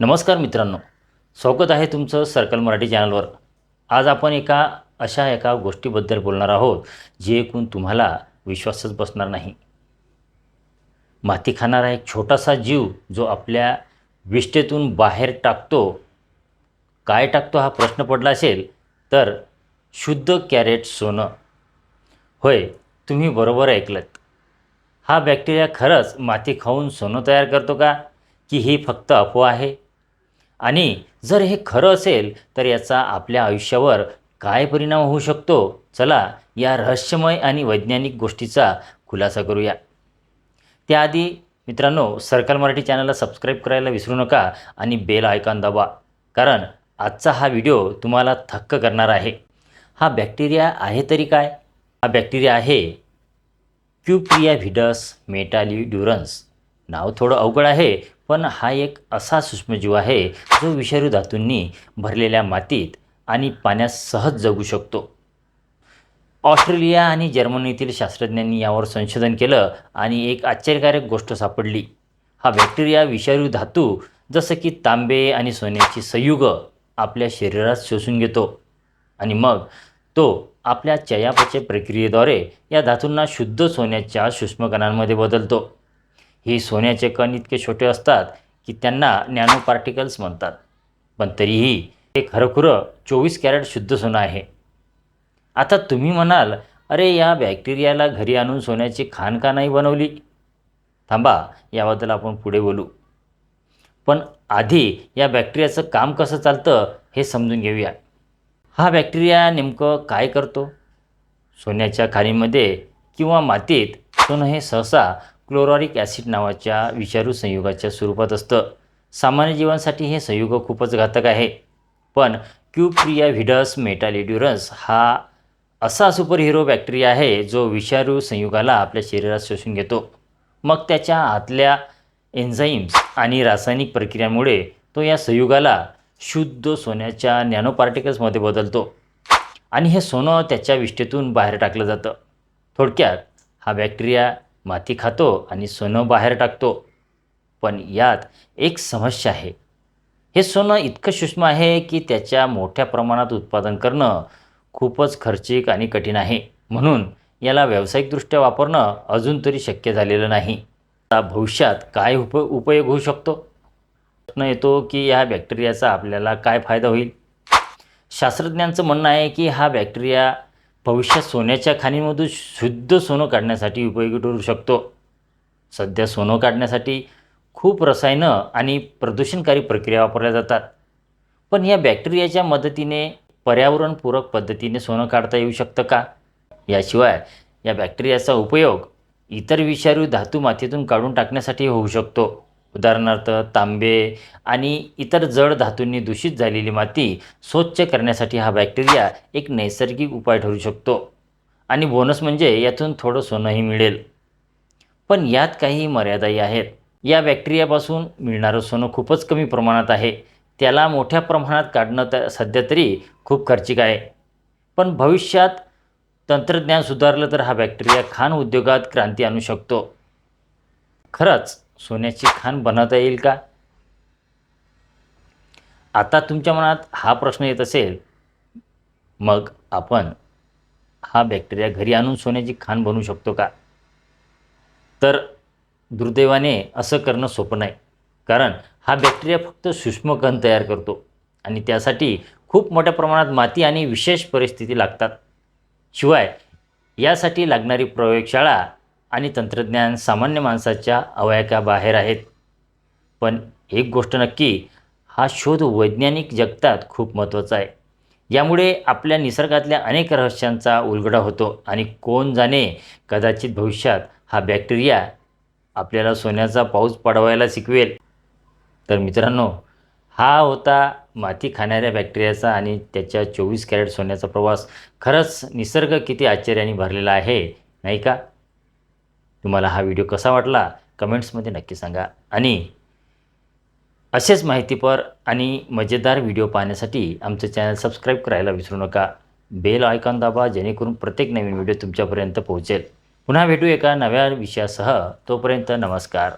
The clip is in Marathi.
नमस्कार मित्रांनो. स्वागत आहे तुमचं सर्कल मराठी चॅनलवर. आज आपण एका अशा एका गोष्टीबद्दल बोलणार आहोत जे ऐकून तुम्हाला विश्वासच बसणार नाही. माती खाणारा एक छोटासा जीव जो आपल्या विष्ठेतून बाहेर टाकतो काय टाकतो हा प्रश्न पडला असेल तर शुद्ध कॅरेट सोनं. होय तुम्ही बरोबर ऐकलत. हा बॅक्टेरिया खरंच माती खाऊन सोनं तयार करतो का? की ही फक्त अफवा आहे? आणि जर हे खरं असेल तर याचा आपल्या आयुष्यावर काय परिणाम होऊ शकतो? चला या रहस्यमय आणि वैज्ञानिक गोष्टीचा खुलासा करूया. त्याआधी मित्रांनो सर्कल मराठी चॅनलला सबस्क्राईब करायला विसरू नका आणि बेल आयकॉन दाबा कारण आजचा हा व्हिडिओ तुम्हाला थक्क करणार आहे. हा बॅक्टेरिया आहे तरी काय? हा बॅक्टेरिया आहे क्युप्रिया व्हिडस मेटालिड्युरन्स नाव थोडं अवघड आहे पण हा एक असा सूक्ष्मजीव आहे जो विषारी धातूंनी भरलेल्या मातीत आणि पाण्यात सहज जगू शकतो. ऑस्ट्रेलिया आणि जर्मनीतील शास्त्रज्ञांनी यावर संशोधन केलं आणि एक आश्चर्यकारक गोष्ट सापडली. हा बॅक्टेरिया विषारी धातू जसं की तांबे आणि सोन्याची संयुग आपल्या शरीरात शोषून घेतो. आणि मग तो आपल्या चयापचय प्रक्रियेद्वारे या धातूंना शुद्ध सोन्याच्या सूक्ष्मकणांमध्ये बदलतो. ही सोन्याचे कण इतके छोटे असतात की त्यांना नॅनो पार्टिकल्स म्हणतात. पण तरीही हे खरंखुरं चोवीस कॅरेट शुद्ध सोनं आहे. आता तुम्ही म्हणाल अरे या बॅक्टेरियाला घरी आणून सोन्याची खाण का नाही बनवली? थांबा याबद्दल आपण पुढे बोलू. पण आधी या बॅक्टेरियाचं काम कसं चालतं हे समजून घेऊया. हा बॅक्टेरिया नेमकं काय करतो? सोन्याच्या खाणीमध्ये किंवा मातीत सोनं हे सहसा क्लोरॉरिक ॲसिड नावाच्या विषारू संयुगाच्या स्वरूपात असतं. सामान्य जीवांसाठी हे संयुग खूपच घातक आहे. पण क्युप्रिया व्हिडस मेटालिड्युरस हा असा सुपरहिरो बॅक्टेरिया आहे जो विषारू संयुगाला आपल्या शरीरात शोषून घेतो. मग त्याच्या आतल्या एन्झाईम्स आणि रासायनिक प्रक्रियांमुळे तो या संयुगाला शुद्ध सोन्याच्या नॅनो पार्टिकल्समध्ये बदलतो आणि हे सोनं त्याच्या विष्ठेतून बाहेर टाकलं जातं. थोडक्यात हा बॅक्टेरिया माती खातो आणि सोनं बाहेर टाकतो. पण यात एक समस्या आहे. हे सोनं इतकं सूक्ष्म आहे की त्याच्या मोठ्या प्रमाणात उत्पादन करणं खूपच खर्चिक आणि कठीण आहे. म्हणून याला व्यावसायिकदृष्ट्या वापरणं अजून तरी शक्य झालेलं नाही. आता भविष्यात काय उप उपयोग होऊ शकतो? प्रश्न येतो की या बॅक्टेरियाचा आपल्याला काय फायदा होईल? शास्त्रज्ञांचं म्हणणं आहे की हा बॅक्टेरिया भविष्यात सोन्याच्या खाणीमधून शुद्ध सोनं काढण्यासाठी उपयोगी ठरू शकतो. सध्या सोनं काढण्यासाठी खूप रसायनं आणि प्रदूषणकारी प्रक्रिया वापरल्या जातात. पण या बॅक्टेरियाच्या मदतीने पर्यावरणपूरक पद्धतीने सोनं काढता येऊ शकतं का? याशिवाय या बॅक्टेरियाचा उपयोग इतर विषारी धातू मातीतून काढून टाकण्यासाठी होऊ शकतो. उदाहरणार्थ तांबे आणि इतर जड धातूंनी दूषित झालेली माती स्वच्छ करण्यासाठी हा बॅक्टेरिया एक नैसर्गिक उपाय ठरू शकतो. आणि बोनस म्हणजे यातून थोडं सोनंही मिळेल. पण यात काही मर्यादाही आहेत. या बॅक्टेरियापासून मिळणारं सोनं खूपच कमी प्रमाणात आहे. त्याला मोठ्या प्रमाणात काढणं त सध्या तरी खूप खर्चिक आहे. पण भविष्यात तंत्रज्ञान सुधारलं तर हा बॅक्टेरिया खाण उद्योगात क्रांती आणू शकतो. खरंच सोन्याची खाण बनवता येईल का? आता तुमच्या मनात हा प्रश्न येत असेल मग आपण हा बॅक्टेरिया घरी आणून सोन्याची खाण बनवू शकतो का? तर दुर्दैवाने असं करणं सोपं नाही. कारण हा बॅक्टेरिया फक्त सूक्ष्मकण तयार करतो आणि त्यासाठी खूप मोठ्या प्रमाणात माती आणि विशेष परिस्थिती लागतात. शिवाय यासाठी लागणारी प्रयोगशाळा आणि तंत्रज्ञान सामान्य माणसाच्या अवयकाबाहेर आहेत. पण एक गोष्ट नक्की हा शोध वैज्ञानिक जगतात खूप महत्त्वाचा आहे. यामुळे आपल्या निसर्गातल्या अनेक रहस्यांचा उलगडा होतो आणि कोण जाणे कदाचित भविष्यात हा बॅक्टेरिया आपल्याला सोन्याचा पाऊस पडवायला शिकवेल. तर मित्रांनो हा होता माती खाणाऱ्या बॅक्टेरियाचा आणि त्याच्या चोवीस कॅरेट सोन्याचा प्रवास. खरंच निसर्ग किती आश्चर्याने भरलेला आहे नाही का? तुम्हाला हा व्हिडिओ कसा वाटला कमेंट्समध्ये नक्की सांगा. आणि असेच माहितीपर आणि मजेदार व्हिडिओ पाहण्यासाठी आमचं चॅनल सबस्क्राईब करायला विसरू नका. बेल आयकॉन दाबा जेणेकरून प्रत्येक नवीन व्हिडिओ तुमच्यापर्यंत पोहोचेल. पुन्हा भेटू एका नव्या विषयासह. तोपर्यंत नमस्कार.